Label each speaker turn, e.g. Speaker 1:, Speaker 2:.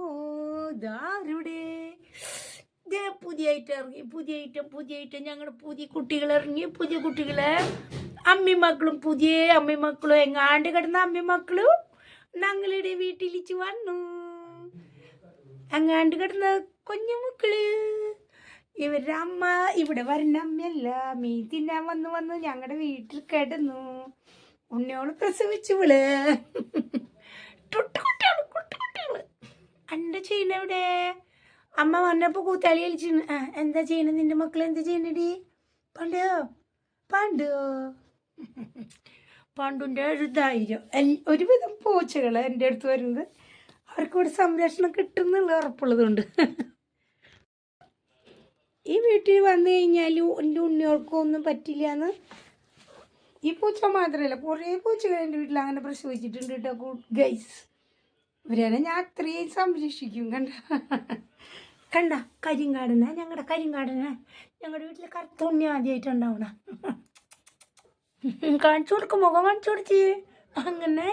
Speaker 1: ഓ ഇതാരുടെ ദേ പുതിയ ഐറ്റം ഇറങ്ങി പുതിയ ഐറ്റം പുതിയ ഐറ്റം ഞങ്ങളുടെ പുതിയ കുട്ടികൾ ഇറങ്ങി പുതിയ കുട്ടികളെ. അമ്മി മക്കളും പുതിയ അമ്മി മക്കളും എങ്ങാണ്ട് കിടന്ന അമ്മി മക്കളും ഞങ്ങളുടെ വീട്ടിലിച്ച് വന്നു. അങ്ങാണ്ട് കിടന്ന കുഞ്ഞു മക്കൾ. ഇവരുടെ അമ്മ ഇവിടെ വരുന്ന അമ്മയല്ല. മീൻ തിന്നാൻ വന്നു വന്നു ഞങ്ങളുടെ വീട്ടിൽ കിടന്നു. ഉണ്ണിയോൾ പ്രസവിച്ചു വിൾ എന്റെ ചെയ്യുന്ന എവിടെ അമ്മ വന്നപ്പോൾ കൂത്താളി കളിച്ചിരുന്നു ആ എന്താ ചെയ്യണത് നിന്റെ മക്കൾ എന്താ ചെയ്യണടി? പണ്ടോ? പണ്ടോ? പണ്ടുന്റെ എഴുതായിരം ഒരുവിധം പൂച്ചകൾ എന്റെ അടുത്ത് വരുന്നത്. അവർക്ക് ഇവിടെ സംരക്ഷണം കിട്ടുന്നുള്ള ഉറപ്പുള്ളതുകൊണ്ട് ഈ വീട്ടിൽ വന്നു കഴിഞ്ഞാൽ എന്റെ ഉണ്ണിയോർക്കോ ഒന്നും പറ്റില്ല എന്ന് ഈ പൂച്ച മാത്രമല്ല കുറേ പൂച്ചകൾ എന്റെ വീട്ടിൽ അങ്ങനെ പ്രസവിച്ചിട്ടുണ്ട് കേട്ടോ ഗൈസ്. ഇവരെന്നെ ഞാൻ അത്രയും സംരക്ഷിക്കും കണ്ട? കണ്ട കരിങ്കാടന ഞങ്ങളുടെ കരിങ്കാടന. ഞങ്ങളുടെ വീട്ടിൽ കറുത്ത ഉണ്ണി ആദ്യമായിട്ട് ഉണ്ടാവണ കാണിച്ചു കൊടുക്കും മുഖം കാണിച്ചു കൊടുത്തി അങ്ങനെ.